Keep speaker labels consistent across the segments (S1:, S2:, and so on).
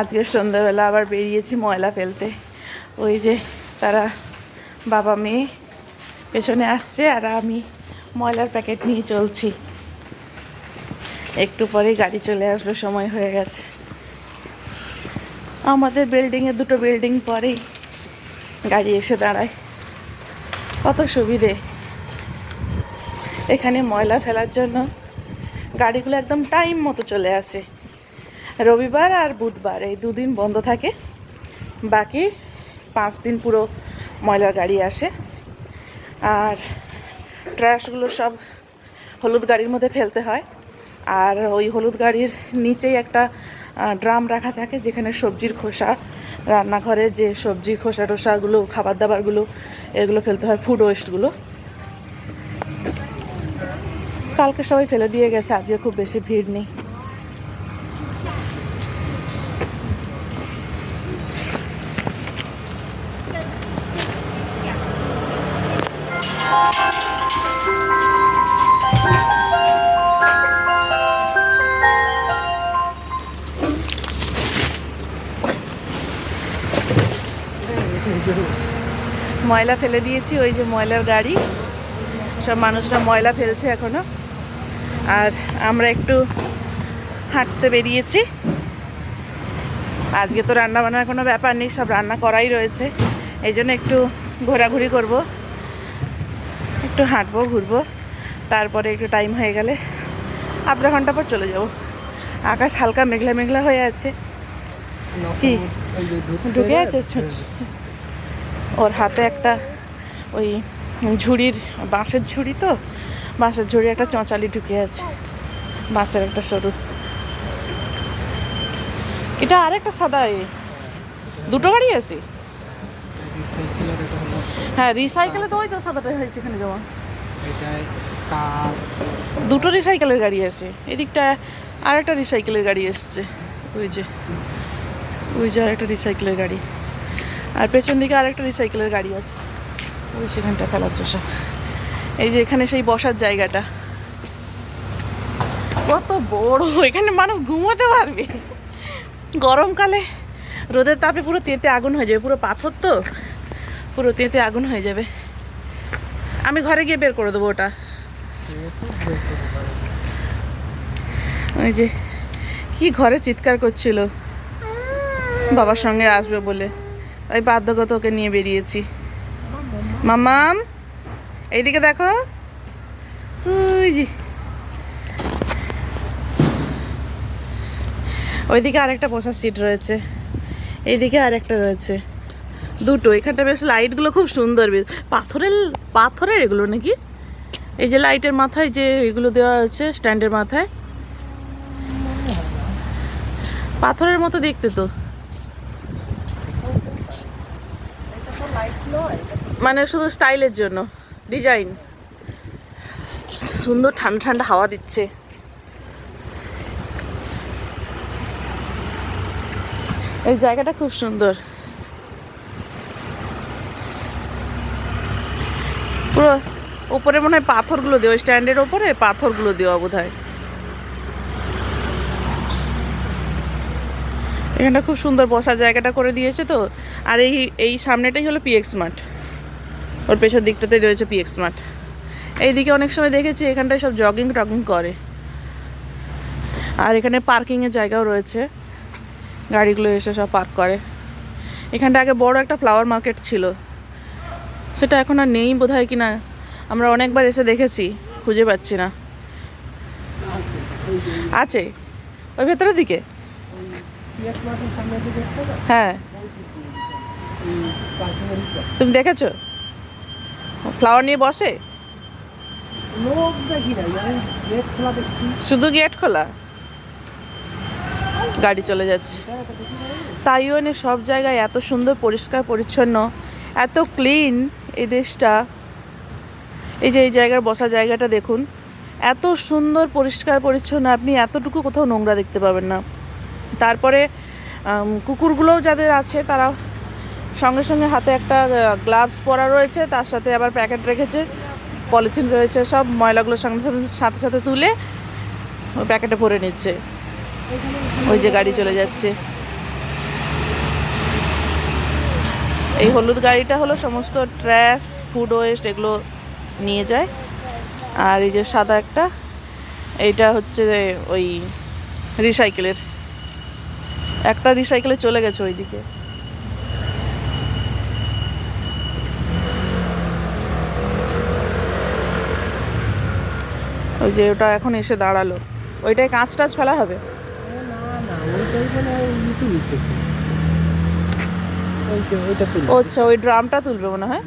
S1: আজকে সন্ধ্যাবেলা আবার বেরিয়েছি ময়লা ফেলতে। ওই যে তারা বাবা মেয়ে পেছনে আসছে আর আমি ময়লার প্যাকেট নিয়ে চলছি। একটু পরেই গাড়ি চলে আসবে, সময় হয়ে গেছে। আমাদের বিল্ডিংয়ে দুটো বিল্ডিং পরেই গাড়ি এসে দাঁড়ায়। কত সুবিধে। এখানে ময়লা ফেলার জন্য গাড়িগুলো একদম টাইম মতো চলে আসে। রবিবার আর বুধবার, এই দুদিন বন্ধ থাকে। বাকি পাঁচ দিন পুরো ময়লার গাড়ি আসে। আর ট্র্যাশগুলো সব হলুদ গাড়ির মধ্যে ফেলতে হয়। আর ওই হলুদ গাড়ির নিচেই একটা ড্রাম রাখা থাকে, যেখানে সবজির খোসা, রান্নাঘরে যে সবজির খোসা টোসাগুলো খাবার দাবারগুলো এগুলো ফেলতে হয় ফুড ওয়েস্টগুলো কালকে সবাই ফেলে দিয়ে গেছে, আজকে খুব বেশি ভিড় নেই। ময়লা ফেলে দিয়েছি ওই যে ময়লার গাড়ি। সব মানুষরা ময়লা ফেলছে এখনও। আর আমরা একটু হাঁটতে বেরিয়েছি। আজকে তো রান্না বান্নার কোনো ব্যাপার নেই সব রান্না করাই রয়েছে। এই জন্য একটু ঘোরাঘুরি করব একটু হাঁটবো ঘুরবো। তারপরে একটু টাইম হয়ে গেলে আধা ঘণ্টা পর চলে যাব। আকাশ হালকা মেঘলা মেঘলা হয়ে আছে। কি? ঢুকে আছে? ছোট- ওর হাতে একটা ওই ঝুড়ির, বাঁশের ঝুড়ি তো? বাঁশের ঝুড়ি একটা চঁচালি ঢুকে আছে। বাঁশের একটা সরু। এটা আরেকটা সাদা এ। দুটো গাড়ি আছে? হ্যাঁ রিসাইকেলে তো ওই তো সাদাটাই হয়েছে এখানে যাওয়া দুটো রিসাইকেলের গাড়ি আছে। এদিকটা আরেকটা রিসাইকেলের গাড়ি এসছে। ওই যে ওই যে আরেকটা রিসাইকেলের গাড়ি। আর পেছন দিকে আরেকটা রিসাইকেলের গাড়ি আছে। ওই সেখানটা ফেলাচ্ছে সব এই যে এখানে সেই বসার জায়গাটা। কত বড়, এখানে মানুষ ঘুমোতে পারবে। গরমকালে রোদের তাপে পুরো তেঁতে আগুন হয়ে যাবে, পুরো পাথর তো, পুরো তেঁতে আগুন হয়ে যাবে। আমি ঘরে গিয়ে বের করে দেবো ওটা। ওই যে কি ঘরে চিৎকার করছিল। বাবার সঙ্গে আসবে বলে। তাই বাধ্যগত ওকে নিয়ে বেরিয়েছি। মামাম এইদিকে দেখো। ওই ওইদিকে আরেকটা বসার সিট রয়েছে। এইদিকে আরেকটা রয়েছে। দুটো। এখানটা বেশ লাইটগুলো খুব সুন্দর বেশ। পাথরের পাথরের এগুলো নাকি? এই যে লাইটের মাথায় যে এগুলো দেওয়া আছে স্ট্যান্ডের মাথায়। পাথরের মতো দেখতে তো। মানে শুধু স্টাইলের জন্য, ডিজাইন। সুন্দর ঠান্ডা ঠান্ডা হাওয়া দিচ্ছে। এই জায়গাটা খুব সুন্দর। পুরো ওপরে মনে হয় পাথরগুলো দেওয়া স্ট্যান্ডের ওপরে পাথরগুলো দেওয়া বোধ হয় এখানটা খুব সুন্দর বসার জায়গাটা করে দিয়েছে তো। আর এই এই সামনেটাই হলো পিএক্স মাঠ ওর পেছন দিকটাতে রয়েছে পিএক্স মাঠ এইদিকে অনেক সময় দেখেছি এখানটায় সব জগিং টগিং করে। আর এখানে পার্কিংয়ের জায়গাও রয়েছে। গাড়িগুলো এসে সব পার্ক করে। এখানটা আগে বড় একটা ফ্লাওয়ার মার্কেট ছিল। সেটা এখন আর নেই বোধ হয় কিনা। আমরা অনেকবার এসে দেখেছি, খুঁজে পাচ্ছি না। আছে। ওই ভেতরের দিকে
S2: পিএস মাঠের সামনে দিকে একটা না,
S1: হ্যাঁ। তুমি দেখেছ? ফ্লাওয়ার নিয়ে বসে? শুধু গেট খোলা? গাড়ি চলে যাচ্ছে। তাইওয়ানে সব জায়গায় এত সুন্দর পরিষ্কার পরিচ্ছন্ন এত ক্লিন এই দেশটা। এই যে এই জায়গার বসা জায়গাটা দেখুন এত সুন্দর পরিষ্কার পরিচ্ছন্ন আপনি এতটুকু কোথাও নোংরা দেখতে পাবেন না। তারপরে কুকুরগুলোও যাদের আছে তারা সঙ্গে সঙ্গে হাতে একটা গ্লাভস পরা রয়েছে, তার সাথে আবার প্যাকেট রেখেছে পলিথিন রয়েছে সব ময়লাগুলোর সঙ্গে সঙ্গে সাথে সাথে তুলে ওই প্যাকেটে ভরে নিচ্ছে। ওই যে গাড়ি চলে যাচ্ছে। এই হলুদ গাড়িটা হলো সমস্ত ট্র্যাশ ফুড ওয়েস্ট এগুলো নিয়ে যায়। আর এই যে সাদা একটা, এইটা হচ্ছে ওই রিসাইকেলের একটা রিসাইকেলে চলে গেছে ওইদিকে। ওই যে ওটা এখন এসে দাঁড়াল। ওইটাই কাঁচ টাচ ফেলা হবে? আচ্ছা ওই ড্রামটা তুলবে মনে হয়?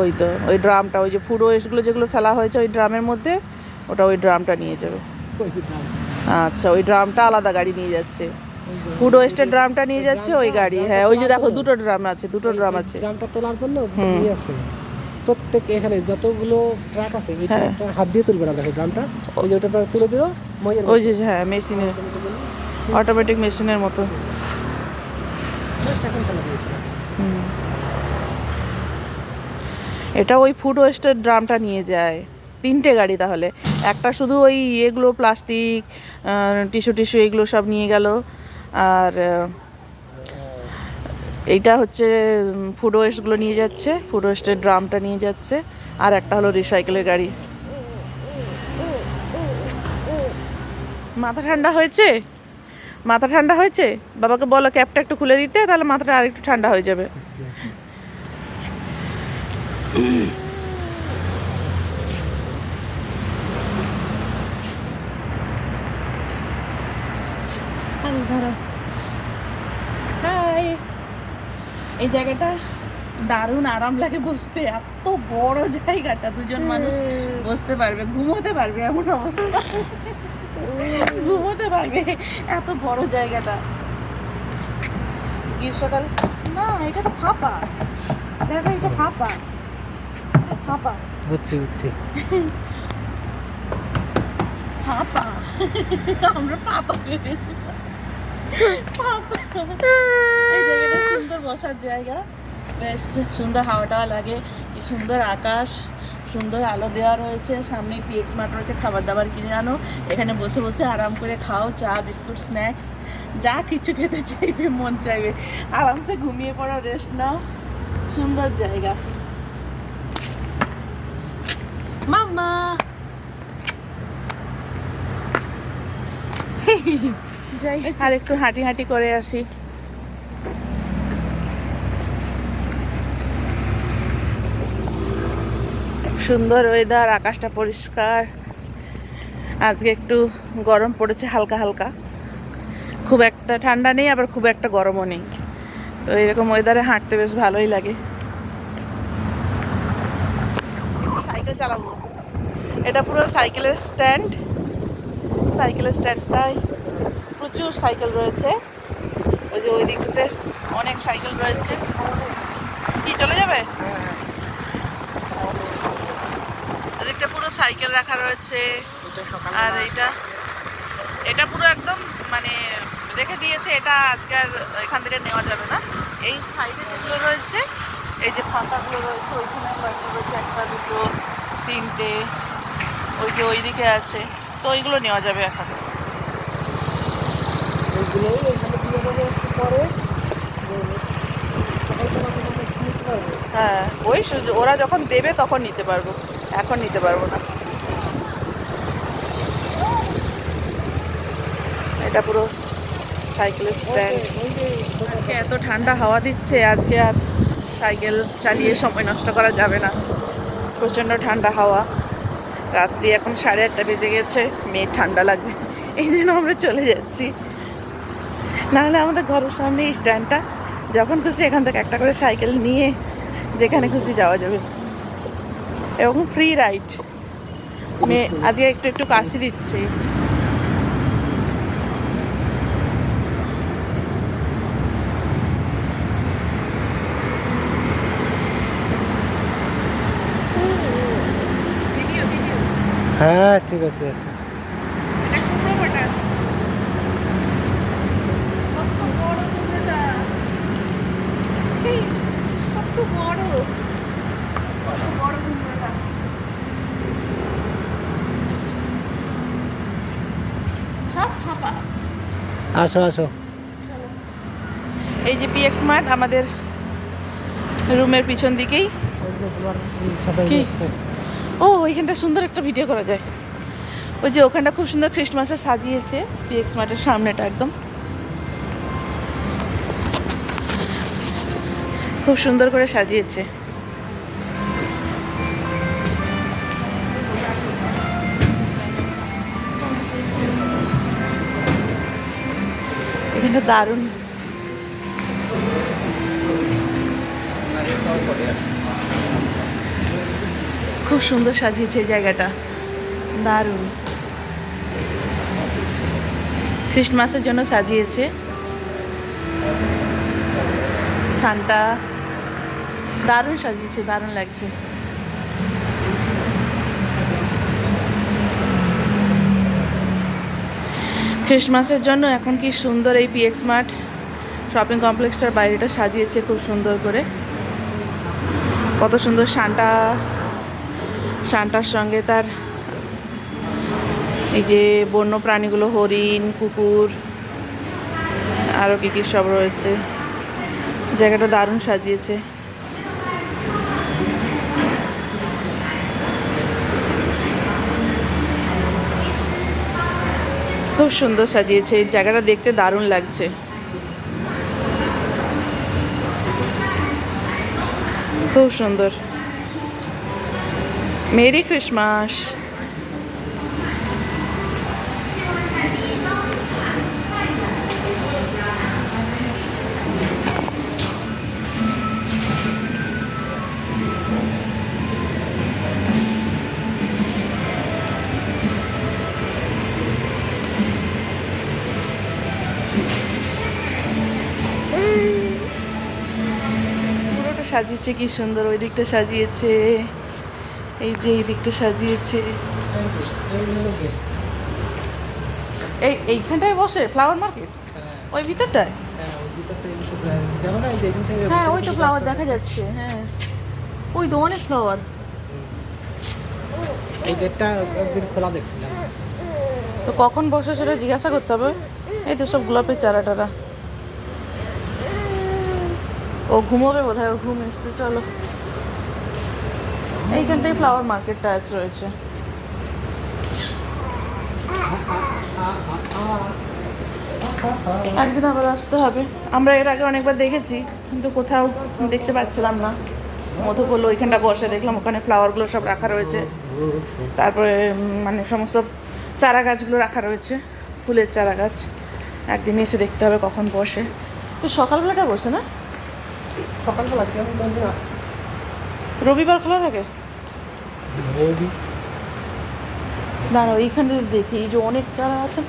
S1: ওই তো, ওই ড্রামটা, ওই যে ফুড ওয়েস্টগুলো যেগুলো ফেলা হয়েছে ওই ড্রামের মধ্যে, ওটা ওই ড্রামটা নিয়ে যাবে। আচ্ছা ওই ড্রামটা আলাদা গাড়ি নিয়ে যাচ্ছে। ফুড ওয়েস্টের ড্রামটা নিয়ে যাচ্ছে ওই গাড়ি হ্যাঁ ওই যে দেখো দুটো ড্রাম আছে দুটো ড্রাম আছে।
S2: ড্রামটা তোলার জন্য ইয়ে আছে। প্রত্যেক এখানে যতগুলো ট্রাক আছে এই
S1: হ্যাঁ।
S2: ট্রাকটা হাত দিয়ে তুলবে না দেখো ড্রামটা। ওই যে ওটা তুলে দিও
S1: ওই যে হ্যাঁ মেশিনের অটোমেটিক মেশিনের মতো। এটা ওই ফুড ওয়েস্টের ড্রামটা নিয়ে যায়। তিনটে গাড়ি তাহলে। একটা শুধু ওই এগুলো প্লাস্টিক টিস্যু টিস্যু এগুলো সব নিয়ে গেল। আর এইটা হচ্ছে ফুড ওয়েস্টগুলো নিয়ে যাচ্ছে ফুড ওয়েস্টের ড্রামটা নিয়ে যাচ্ছে, আর একটা হলো রিসাইকেলের গাড়ি। মাথা ঠান্ডা হয়েছে? মাথা ঠান্ডা হয়েছে? বাবাকে বলো ক্যাপটা একটু খুলে দিতে, তাহলে মাথাটা আর একটু ঠান্ডা হয়ে যাবে আরে দাঁড়াও হাই এই জায়গাটা দারুণ আরাম লাগে বসতে। এত বড় জায়গাটা দুজন মানুষ বসতে পারবে ঘুমোতে পারবে এমন অবস্থা। ঘুমোতে পারবে এত বড় জায়গাটা। গ্রীষ্মকাল না এটা তো ফাঁপা। দেখো এটা ফাঁপা। ফাঁপা।
S2: বুঝছি বুঝছি।
S1: ফাঁপা। আমরা পাতা ফাঁপা সুন্দর বসার জায়গা। বেশ সুন্দর হাওয়া টাওয়া লাগে, কি সুন্দর আকাশ, সুন্দর আলো দেওয়া রয়েছে, সামনে পিএক্স মার্ট রয়েছে খাবার দাবার কিনে আনো, এখানে বসে বসে আরাম করে খাও, চা, বিস্কুট, স্ন্যাক্স, যা কিছু খেতে চাইবে, মন চাইবে। আরামসে ঘুমিয়ে পড়ো রেস্ট নাও। সুন্দর জায়গা। মাম্মা! যাই, আর একটু হাঁটি হাঁটি করে আসি। সুন্দর ওয়েদার আকাশটা পরিষ্কার। আজকে একটু গরম পড়েছে, হালকা হালকা। খুব একটা ঠান্ডা নেই, আবার খুব একটা গরমও নেই। তো এরকম ওয়েদারে হাঁটতে বেশ ভালোই লাগে। সাইকেল চালাবো। এটা পুরো সাইকেলের স্ট্যান্ড সাইকেলের স্ট্যান্ডটায় প্রচুর সাইকেল রয়েছে। ওই যে ওই দিকটাতে অনেক সাইকেল রয়েছে। কি চলে যাবে? ওদিকটা পুরো সাইকেল রাখা রয়েছে।
S2: এটা সকাল
S1: আর এইটা এটা পুরো একদম মানে রেখে দিয়েছে এটা আজকে আর এখান থেকে নেওয়া যাবে না। এই সাইডে যেগুলো রয়েছে এই যে ফাঁকাগুলো রয়েছে ওইখানে কয়েকটা রয়েছে একটা দুটো তিনটে ওই যে ওইদিকে আছে। তো ওইগুলো নেওয়া যাবে এখন।
S2: এখানে দিয়ে দেবো একটু পরে।
S1: হ্যাঁ ওই ওরা যখন দেবে তখন নিতে পারব এখন নিতে পারব না। এটা পুরো সাইকেলের স্ট্যান্ড। আজকে এত ঠান্ডা হাওয়া দিচ্ছে আজকে আর সাইকেল চালিয়ে সময় নষ্ট করা যাবে না। প্রচণ্ড ঠান্ডা হাওয়া। রাত্রি এখন সাড়ে আটটা বেজে গেছে মেয়ে ঠান্ডা লাগবে এই জন্য আমরা চলে যাচ্ছি। নাহলে আমাদের ঘরের সামনে এই স্ট্যান্ডটা, যখন খুশি এখান থেকে একটা করে সাইকেল নিয়ে যেখানে খুশি যাওয়া যাবে। এবং ফ্রি রাইড মেয়ে আজকে একটু একটু কাশি দিচ্ছে।
S2: হ্যাঁ ঠিক আছে আছে
S1: এটা কুমড়ো পটাশ কত বড় কুমড়োটা এই, কত বড় কত বড় কুমড়োটা সব ফাঁপা
S2: আসো আসো।
S1: এই যে পিএক্স মার্ট আমাদের রুমের পিছন দিকেই। কি? ও ওইখানটা সুন্দর একটা ভিডিও করা যায়। ওই যে ওখানটা খুব সুন্দর খ্রিস্টমাসে সাজিয়েছে পিএক্স মার্টের সামনেটা একদম। খুব সুন্দর করে সাজিয়েছে। এখানটা দারুণ। খুব সুন্দর সাজিয়েছে জায়গাটা। দারুণ। খ্রিস্টমাসের জন্য সাজিয়েছে। সানটা দারুণ সাজিয়েছে, দারুণ লাগছে। খ্রিস্টমাসের জন্য এখন কি সুন্দর এই পিএক্স মার্ট শপিং কমপ্লেক্সটার বাইরেটা সাজিয়েছে খুব সুন্দর করে। কত সুন্দর সানটা সানটার সঙ্গে তার এই যে বন্য প্রাণীগুলো, হরিণ, কুকুর, আরও কী কী সব রয়েছে। জায়গাটা দারুণ সাজিয়েছে। খুব সুন্দর সাজিয়েছে এই জায়গাটা দেখতে দারুণ লাগছে। খুব সুন্দর। Merry Christmas. সাজিয়েছে কি সুন্দর ওই দিকটা সাজিয়েছে। এই যে এই দিকটা সাজিয়েছে। এই এইখানটায় বসে ফ্লাওয়ার মার্কেট ওই ভিতরটায়?
S2: হ্যাঁ, ওই
S1: হ্যাঁ তো ফ্লাওয়ার দেখা যাচ্ছে হ্যাঁ। ওই তো অনেক ফ্লাওয়ার
S2: এই গেটটা একদিন খোলা দেখছিলাম।
S1: তো কখন বসে সেটা জিজ্ঞাসা করতে হবে। এই তো সব গোলাপের চারা টারা। ও ঘুমোবে বোধ হয় ঘুম এসছে, চলো। এইখানটাই ফ্লাওয়ার মার্কেটটা আছে রয়েছে। একদিন আবার আসতে হবে। আমরা এর আগে অনেকবার দেখেছি, কিন্তু কোথাও দেখতে পাচ্ছিলাম না। মধু বলল, ওইখানটা বসে দেখলাম, ওখানে ফ্লাওয়ারগুলো সব রাখা রয়েছে। তারপরে মানে সমস্ত চারা গাছগুলো রাখা রয়েছে, ফুলের চারা গাছ একদিন এসে দেখতে হবে কখন বসে। তো সকালবেলাটা বসে না?
S2: সকালবেলা কি আমি কোনদিন আসছি?
S1: রবিবার খোলা থাকে? দাঁড়াও এইখানে দেখি এই যে অনেক চারা আছে